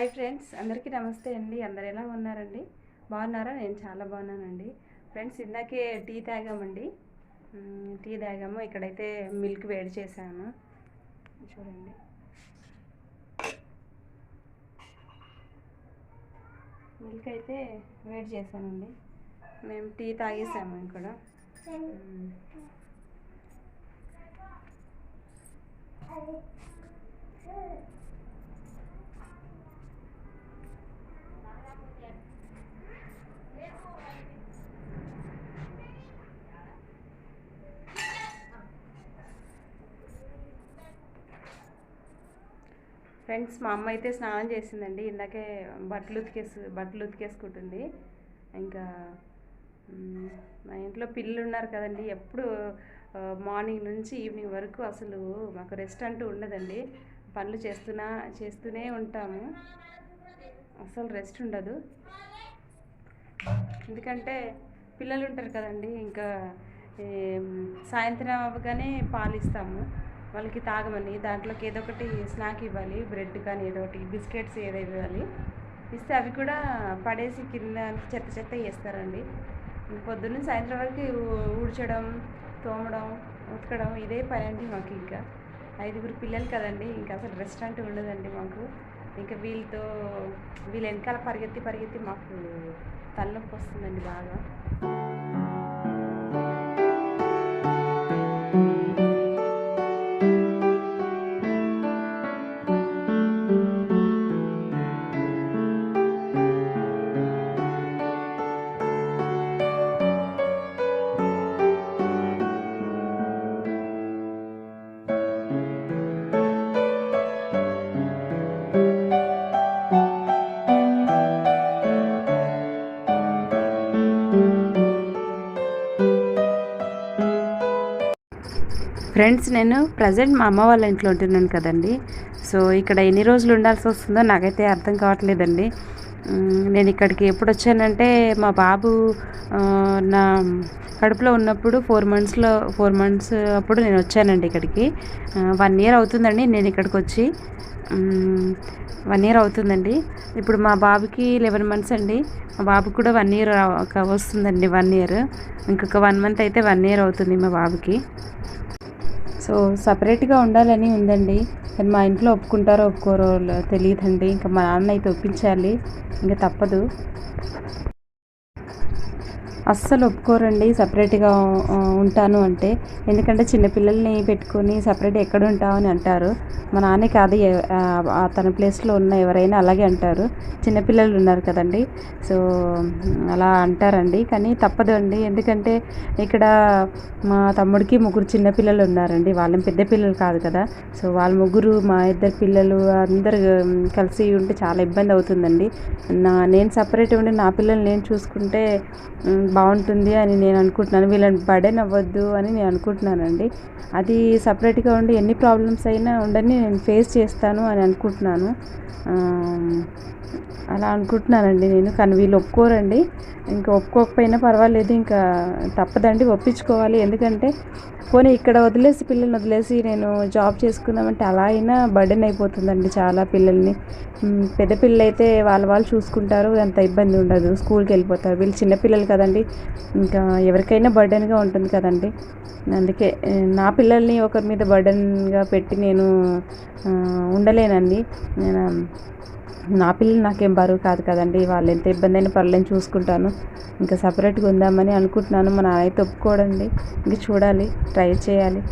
Hi friends అందరికీ నమస్తే అండి. అందరు ఎలా ఉన్నారండి? బాగున్నారా? నేను చాలా బాగున్నానండి. ఫ్రెండ్స్ ఇందాకే టీ తాగామండి. టీ తాగాము. ఇక్కడైతే మిల్క్ వేడి చేశాను. చూడండి. మిల్క్ అయితే వేడి చేశానండి. మేము టీ తాగేసాము ఇక్కడ మ్, ఫ్రెండ్స్ మా అమ్మ అయితే స్నానం చేసిందండి. ఇందాకే బట్టలు ఉతికేసి బట్టలు ఉతికేసుకుంటుంది. ఇంకా మా ఇంట్లో పిల్లలు ఉన్నారు కదండి. ఎప్పుడు మార్నింగ్ నుంచి ఈవినింగ్ వరకు అసలు మాకు రెస్ట్ అంటూ ఉండదండి. పనులు చేస్తున్నా చేస్తూనే ఉంటాము. అసలు రెస్ట్ ఉండదు. ఎందుకంటే పిల్లలు ఉంటారు కదండి. ఇంకా సాయంత్రం అవ్వగానే పాలు ఇస్తాము. వాళ్ళకి తాగమని దాంట్లోకి ఏదో ఒకటి స్నాక్ ఇవ్వాలి బ్రెడ్ కానీ ఏదో ఒకటి బిస్కెట్స్ ఏదో ఇవ్వాలి. ఇస్తే అవి కూడా పడేసి కింద చెత్త చెత్త వేస్తారండి. పొద్దున్న సాయంత్రం వరకు ఊడ్చడం తోమడం ఉతకడం ఇదే పని అండి మాకు ఇంకా. ఐదుగురు పిల్లలు కదండి ఇంకా అసలు రెస్టారెంట్ ఉండదండి మాకు. ఇంకా వీళ్ళతో వీళ్ళ వెనకాల పరిగెత్తి పరిగెత్తి మాకు తలనొప్పి వస్తుందండి బాగా. ఫ్రెండ్స్ నేను ప్రజెంట్ మా అమ్మ వాళ్ళ ఇంట్లో ఉంటున్నాను కదండి. సో ఇక్కడ ఎన్ని రోజులు ఉండాల్సి వస్తుందో నాకైతే అర్థం కావట్లేదండి. నేను ఇక్కడికి ఎప్పుడు వచ్చానంటే మా బాబు నా కడుపులో ఉన్నప్పుడు ఫోర్ మంత్స్లో ఫోర్ మంత్స్ అప్పుడు నేను వచ్చానండి ఇక్కడికి. వన్ ఇయర్ అవుతుందండి నేను ఇక్కడికి వచ్చి. వన్ ఇయర్ అవుతుందండి. ఇప్పుడు మా బాబుకి లెవెన్ మంత్స్ అండి. మా బాబుకి కూడా వన్ ఇయర్ వస్తుందండి వన్ ఇయర్. ఇంకొక వన్ మంత్ అయితే వన్ ఇయర్ అవుతుంది మా బాబుకి. సో సపరేట్గా ఉండాలని ఉందండి. కానీ మా ఇంట్లో ఒప్పుకుంటారో ఒప్పుకోరో తెలియదండి ఇంకా మా నాన్న అయితే ఒప్పించాలి. ఇంకా తప్పదు. అస్సలు ఒప్పుకోరండి సపరేట్గా ఉంటాను అంటే. ఎందుకంటే చిన్నపిల్లల్ని పెట్టుకొని సపరేట్ ఎక్కడ ఉంటావు అని అంటారు. మా నాన్నే కాదు తన ప్లేస్లో ఉన్న ఎవరైనా అలాగే అంటారు. చిన్నపిల్లలు ఉన్నారు కదండి. సో అలా అంటారండి. కానీ తప్పదు అండి. ఎందుకంటే ఇక్కడ మా తమ్ముడికి ముగ్గురు చిన్నపిల్లలు ఉన్నారండి. వాళ్ళని పెద్ద పిల్లలు కాదు కదా. సో వాళ్ళ ముగ్గురు మా ఇద్దరు పిల్లలు అందరు కలిసి ఉంటే చాలా ఇబ్బంది అవుతుందండి. నా నేను సపరేట్ ఉండి నా పిల్లల్ని నేను చూసుకుంటే బాగుంటుంది అని నేను అనుకుంటున్నాను. వీళ్ళని బర్డెన్ అవ్వద్దు అని నేను అనుకుంటున్నానండి. అది సపరేట్గా ఉండి ఎన్ని ప్రాబ్లమ్స్ అయినా ఉండని నేను ఫేస్ చేస్తాను అని అనుకుంటున్నాను. అలా అనుకుంటున్నానండి నేను. కానీ వీళ్ళు ఒప్పుకోరండి. ఇంకా ఒప్పుకోకపోయినా పర్వాలేదు. ఇంకా తప్పదండి. ఒప్పించుకోవాలి. ఎందుకంటే పోనీ ఇక్కడ వదిలేసి పిల్లల్ని వదిలేసి నేను జాబ్ చేసుకుందామంటే అలా అయినా బర్డెన్ అయిపోతుందండి చాలా పిల్లల్ని. పెద్ద పిల్లలు అయితే వాళ్ళ వాళ్ళు చూసుకుంటారు. అంత ఇబ్బంది ఉండదు. స్కూల్కి వెళ్ళిపోతారు. వీళ్ళు చిన్నపిల్లలు కదండి. ఇంకా ఎవరికైనా బర్డెన్గా ఉంటుంది కదండి. అందుకే నా పిల్లల్ని ఒకరి మీద బర్డెన్గా పెట్టి నేను ఉండలేనండి. నేను నా పిల్లలు నాకేం బరువు కాదు కదండి వాళ్ళు ఎంత ఇబ్బంది అయినా పర్లేని చూసుకుంటాను. ఇంకా సపరేట్గా ఉందామని అనుకుంటున్నాను మా నాన్న అయితే ఒప్పుకోడండి ఇంక చూడాలి ట్రై చేయాలి.